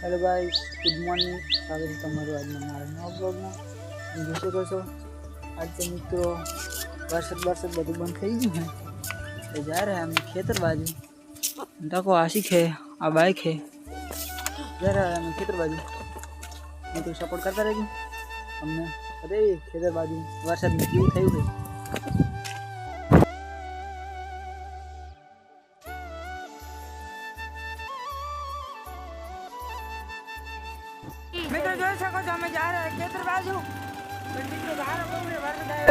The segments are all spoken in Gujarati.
હેલો ભાઈ ગુડ મોર્નિંગ. સ્વાગત છે તમારું આજના મારા નવા બ્લોગમાં. તમે જોઈ શકો છો, આજ તો મિત્રો વરસાદ વરસાદ બધું બંધ થઈ ગયું ને તો જા રહ્યા અમે ખેતર બાજુ. તકો આશી હે આ બાઈક છે. જા રહ્યા અમે ખેતર બાજુ. મિત્રો સપોર્ટ કરતા રહેજો. અમને અરે ખેતર બાજુ વરસાદ કેવું થયું છે?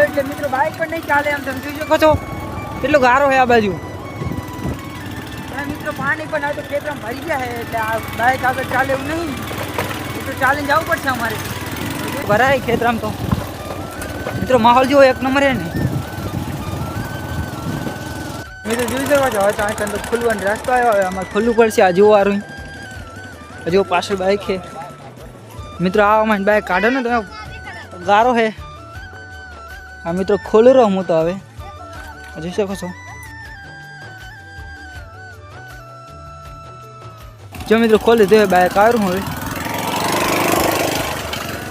એટલે મિત્રો બાઇક પણ નહીં ચાલે આમ તમે જોઈ શકો છો. કેટલો ગારો છે આ બાજુ? અને મિત્રો પાણી પણ આ તો ખેતરમાં ભરી ગયા છે, એટલે આ બાઇક આગળ ચાલે એવું નહીં. મિત્રો ચાલીને જવું પડશે અમારે. ભરાય ખેતરામાં તો. મિત્રો માહોલ જેવો એક નંબર હે ને. મિત્રો જોઈ શકો છો તો ખુલવાનો રસ્તો આવ્યો, હવે અમારે ખુલ્લું પડશે, આ જોવા વાળું હજુ પાછળ બાઇક છે. મિત્રો આવામાં બાઇક કાઢો ને તમે ગારો હે. આ મિત્રો ખોલી રહ્યો હું તો હવે. જોઈ શકો છો? જો મિત્રો ખોલી દે બાઈક આવ્યું હવે.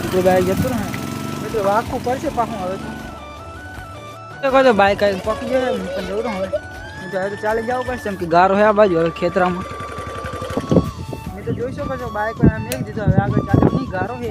મિત્રો બાઈક જતું રહે. મિત્રો વાંકું પડશે પાછું હવે કહો છો બાઇક આવીને પકી જાય હું પણ જવું હવે. મિત્રો ચાલી જવું પડશે એમ કે ગારો હે આ બાજુ, હવે ખેતરામાં. મિત્રો જોઈ શકો છો બાઈક મેં દીધો, હવે આગળ ચાલે નહીં, ગારો છે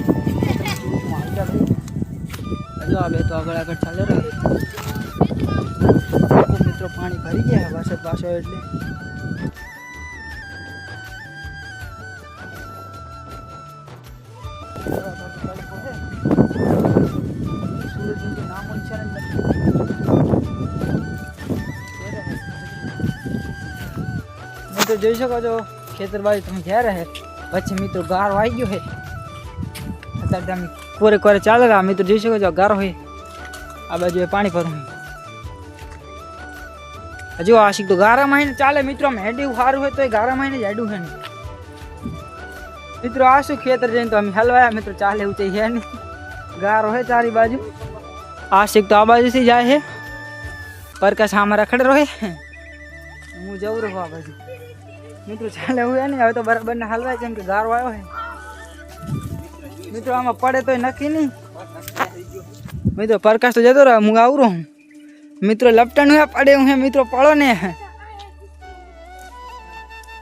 હજુ આ બે તો આગળ આગળ ચાલે રહે મિત્રો પાણી ભરી ગયા છે વરસાદ પાછો એટલે સૂરજનું તો નામો નિશાન જ નથી મિત્રો જોઈ શકો છો ખેતર બાજુ તમે જ્યાં રહે પછી મિત્રો ગારો આવી ગયો છે કોરે કોરે ચાલે આ મિત્રો જોઈ શકો છો ગારો હોય. આ બાજુ પાણી ભરવું હજુ આશિક તો ગારા મહિને ચાલે, મિત્રો હેડ્યું સારું હોય તો એ ગારામાં જ હેડ્યું છે ને. મિત્રો, આ શું ખેતર જઈને તો અમે હલવાયા, મિત્રો, ચાલે એવું છે હે નહીં. ગારો હોય ચારી બાજુ. આશિક તો આ બાજુથી જાય છે. પરકાશ આમાં રખડ રહે હું જવું રહું આ બાજુ. મિત્રો, ચાલે એવું હે નહીં હવે તો બરાબર ને હલવાય કેમ કે ગારો આવ્યો છે. મિત્રો આમાં પડે તોય નક્કી નહીં મિત્રો પ્રકાશ તો જતો રહે હું આવું રહું મિત્રો લપટાનું હે પડે હું હે મિત્રો પડો ને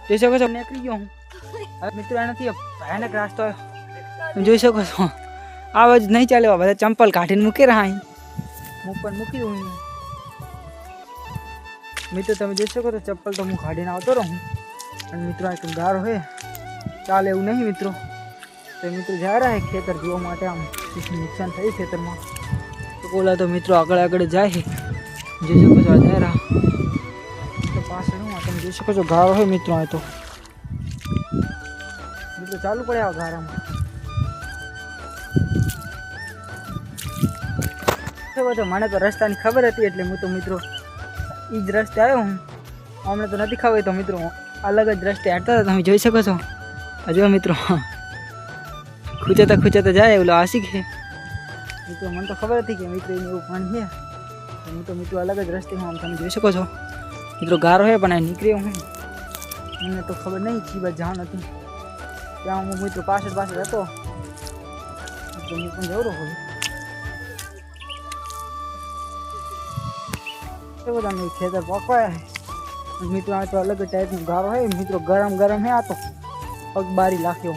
જોઈ શકો છો નીકળી ગયો હું હવે મિત્રો એનાથી ભયાનક રાસ્તો આવ્યો જોઈ શકો છો આ બાજુ નહીં ચાલે બધા ચંપલ કાઢીને મૂકી રહ્યા અહીં હું પણ મૂકી દઉં અહીં. મિત્રો તમે જોઈ શકો છો ચપ્પલ તો હું કાઢીને આવતો રહું અને મિત્રો આ એક ગારો હે ચાલે એવું નહીં મિત્રો તો મિત્રો જા રહ્યા છે ખેતર જોવા માટે આમ નુકસાન થયું ખેતરમાં. તો બોલા તો મિત્રો આગળ આગળ જાય જોઈ શકો છો જા રહ્યા તો પાછળ તમે જોઈ શકો છો ગારો હોય મિત્રો આ તો. મિત્રો ચાલુ પડે આ ગારામાં. મને તો રસ્તાની ખબર હતી એટલે હું તો મિત્રો એ જ રસ્તે આવ્યો હું. અમને તો નથી ખબર તો મિત્રો અલગ જ રસ્તે હાંટતા હતા, તમે જોઈ શકો છો. હજુ મિત્રો. ખૂચાતા ખૂચાતા જાય ઓલો આશિક છે મિત્રો મને તો ખબર હતી કે મિત્રો એનું એવું પાણી છે તો હું તો મિત્રો અલગ જ રસ્તે હું આમ તમે જોઈ શકો છો મિત્રો ગારો છે પણ આ નીકળ્યો હું મને તો ખબર નહીં કી બાદ જાણ હતી ત્યાં હું મિત્રો પાછળ પાછળ હતો તો હું પણ જવરો હોય એ બધા મેં ખેતર પકવાયા છે મિત્રો આ તો અલગ જ ટાઈપનો ગારો છે મિત્રો ગરમ ગરમ છે આ તો પગ બારી લાખ્યો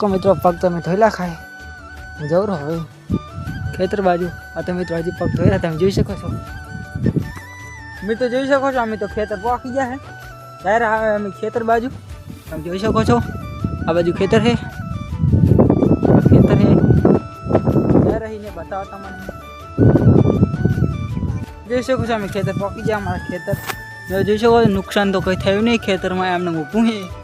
તો મિત્રો, પગ તમે ધોઈલા ખાય જવું હવે. ખેતર બાજુ. આ તો મિત્રો હજી પગ ધોયેલા તમે જોઈ શકો છો. મિત્રો જોઈ શકો છો, અમે તો ખેતર પોકી ગયા છે ત્યારે આવે અમે ખેતર બાજુ. તમે જોઈ શકો છો. આ બાજુ ખેતર છે ખેતર છે ત્યાં રહીને બતાવો તમને. જોઈ શકો છો, અમે ખેતર પોકી ગયા, અમારા ખેતર. જોઈ શકો છો, નુકસાન તો કંઈ થયું નહીં ખેતરમાં. એમને ઊભું હે. તમે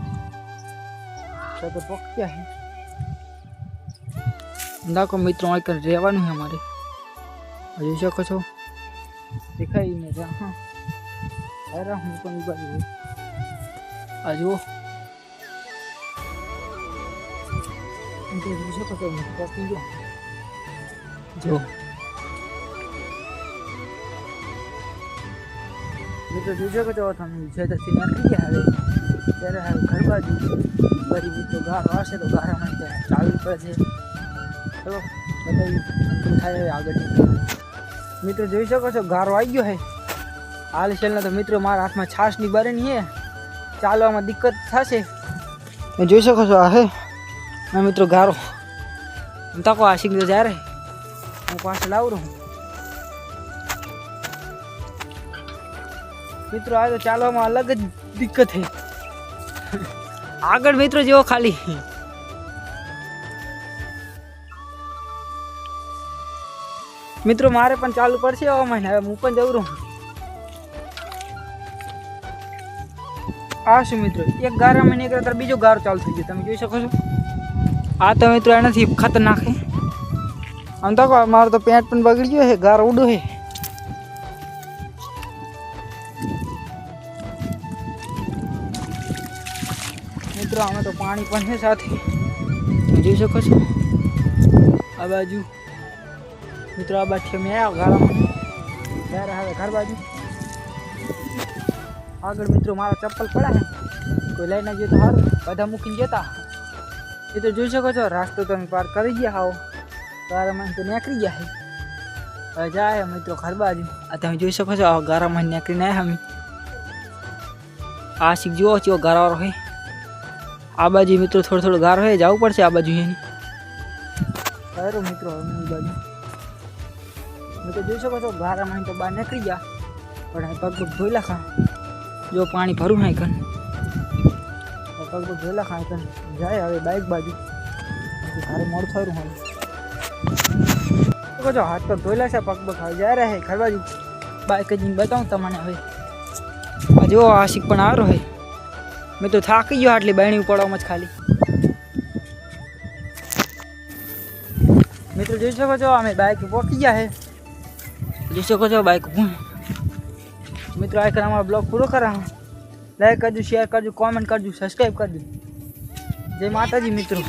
તો તો પોક્યા છે નાખો મિત્રો અહીં કણ રહેવાનું છે અમારે જોઈ શકો છો દેખાય ને ત્યાં હા અરે હું પણ ઈ બાજુ હોય. આ જુઓ એમ તો જોઈ શકો છો હું પોકી ગયો જો મિત્રો જોઈ શકો છો તમે ખેતરથી નીકળી ગયા હવે ત્યારે હાલ ઘર બાજુ ગરીબી તો ગારો આવશે તો ગારામાં ત્યાં ચાલવું પડશે. ચલો બતાવી થાય આગળ મિત્રો જોઈ શકો છો, ગારો આવી ગયો હે. હાલ છેલ્લા તો મિત્રો મારા હાથમાં છાશની બરણી હે. ચાલવામાં દિક્કત થશે. જોઈ શકો છો આ હે. ના મિત્રો, ગારો. તકો આ શીખ જ્યારે હું પાછળ લાવું રહું. મિત્રો, આ તો ચાલવામાં અલગ જ દિક્કત છે આગળ મિત્રો જેવો ખાલી. મિત્રો, મારે પણ ચાલુ પડશે આવા મહિને હવે હું પણ જવું રહું. આ શું મિત્રો? એક ગારા મહિને એક રાત્રે બીજો ગારો ચાલુ થઈ ગયો. તમે જોઈ શકો છો. આ તો મિત્રો એનાથી ખતરનાક છે. આમ તો મારો તો પેન્ટ પણ બગડી ગયો છે, ગારો ઉડો છે. મિત્રો, આમાં તો પાણી પણ છે સાથે. જોઈ શકો છો? આ બાજુ. મિત્રો, આ બાજુ મેં આવ્યા ગાળામાં ત્યારે હવે ઘર બાજુ. આગળ મિત્રો, મારા ચપ્પલ પડ્યા છે કોઈ લઈને ગયો તો સારું બધા મૂકીને જતા. એ તો જોઈ શકો છો, રાસ્તો તમે પાર કરી ગયા હો તારા મને તો નીકળી ગયા છે. હવે જાય મિત્રો ઘર બાજુ. આ તમે જોઈ શકો છો ગારા ગારામાં નીકળીને આવ્યા અમે. આ જુઓ છો ગારાવાળો હોય આ બાજુ મિત્રો થોડો થોડો ગારો હોય જવું પડશે આ બાજુ એની સારું મિત્રો હવે એ બાજુ. મેં તો જોઈ શકો છો ગારામાં તો બહાર નીકળી ગયા. પણ પગ પગ ધોઈ લખા જો પાણી ભરું નાય કન પગ પગ ધોઈ લખા કન જાય હવે બાઇક બાજુ. મારે મોડ થયું હોય. જો હાથ પગ ધોઈ લેશે પગ પગ હવે જાય રહે બાજુ. બાઈક જઈને બતાવું તમને હવે. જો આશિક પણ આવ્યો હે. મેં તો થાકી ગયો આટલી બહેણી પડવામાં જ ખાલી મિત્રો જોઈ શકો છો અમે બાઇક પહોંચી ગયા હે જોઈ શકો છો બાઇક મિત્રો આ કરે અમારો બ્લોગ પૂરો કરા લાઈક કરજો શેર કરજો કોમેન્ટ કરજો સબસ્ક્રાઈબ કરજો જય માતાજી મિત્રો